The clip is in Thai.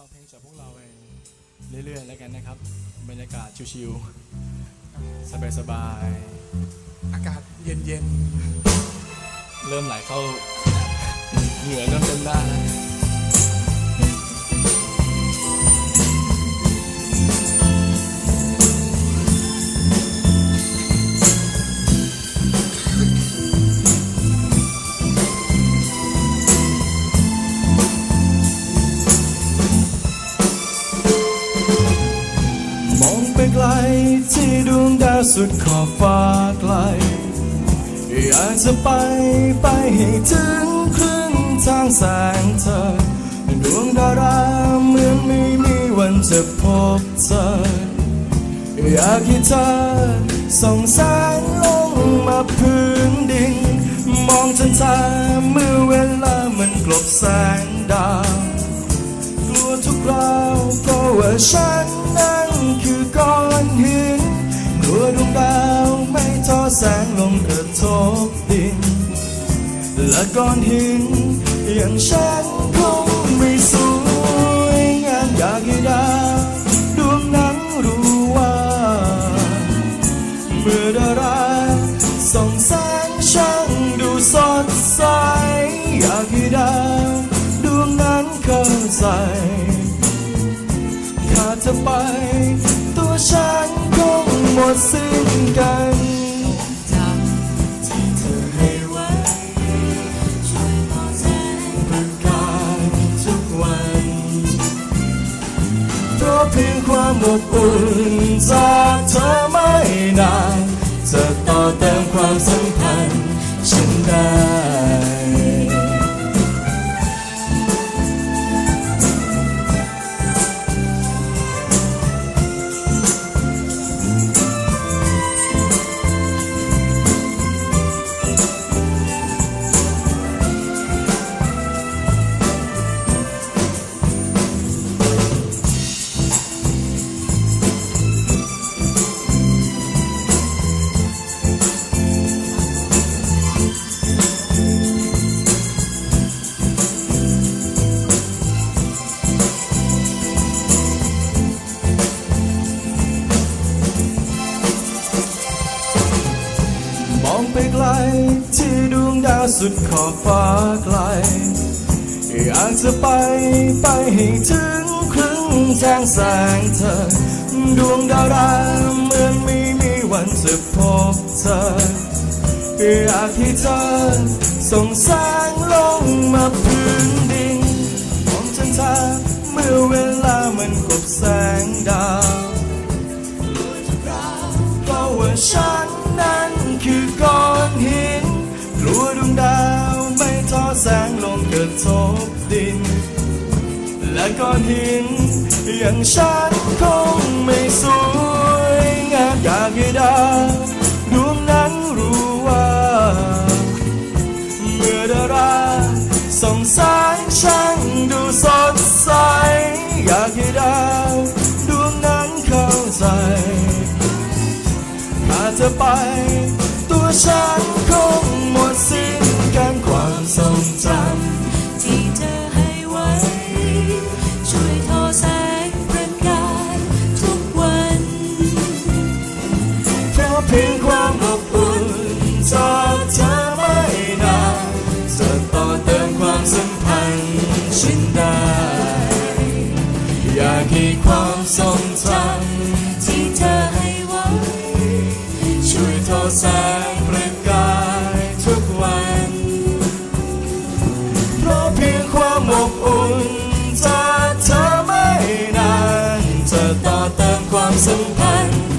ฟังเพลงจากพวกเราไปเรื่อยๆแล้วกันนะครับ บรรยากาศชิวๆสบายอากาศเย็นๆ เริ่มไหลเข้า เหงื่อเริ่มเต็มหน้าแล้ว ไปไกล ที่ดวงดาวสุดขอบฟ้าไกล อยากจะไปไปให้ถึงครึ่งทางแสงเธอ ดวงดาราเหมือนไม่มีวันจะพบเธอ อยากให้เธอส่องแสงลงมาพื้นดิน มองจนเธอเมื่อเวลามันกลบแสงดาว กลัวทุกคราวก็ว่าฉันนั้นคือก้อนหินกลัวดวงดาวไม่ทอแสงลงกระทบดิน และก้อนหินอย่างฉันคงไม่สวยงามอยากให้ดาวดวงนั้นรู้ว่า เมื่อดาราส่องแสงช่างดูสดใสอยากให้ดาวดวงนั้นเข้า ใจขาดเธอไป ตัวฉันคงหมดสิ้นกันจำที่เธอให้ไว้ช่วยมองแสงประกายทุกวันเพราะเพียงความอบอุ่นจากเธอไม่นานจะต่อเติมความสัมพันธ์ฉันได้ ดาวสุดขอบฟ้าไกล อยากจะไปไปให้ถึงครึ่งแสงแสงเธอ ดวงดาวดาเหมือนไม่มีวันจะพบเธอ อยากให้เธอส่งแสงลงมาพื้น แสงลงกระทบดิน และก้อนหิน อย่างฉันคงไม่สวยงามอยากให้ดาวดวงนั้นรู้ว่า เมื่อดาราส่องแสงช่างดูสดใส อยากให้ดาวดวงนั้นเข้าใจถ้าเธอไป ตัวฉันคงหมดสิ้น ทรงจที่เธอให้ไว้ ช่วยทอแสงประกายทุกวันำเพราะเพียงความอบอุ่นจากเธอไม่นานจะต่อเติมความสัมพันธ์ฉันได้ อยากให้ความทรงจำที่เธอให้ไว้ ช่วยทอแสง จ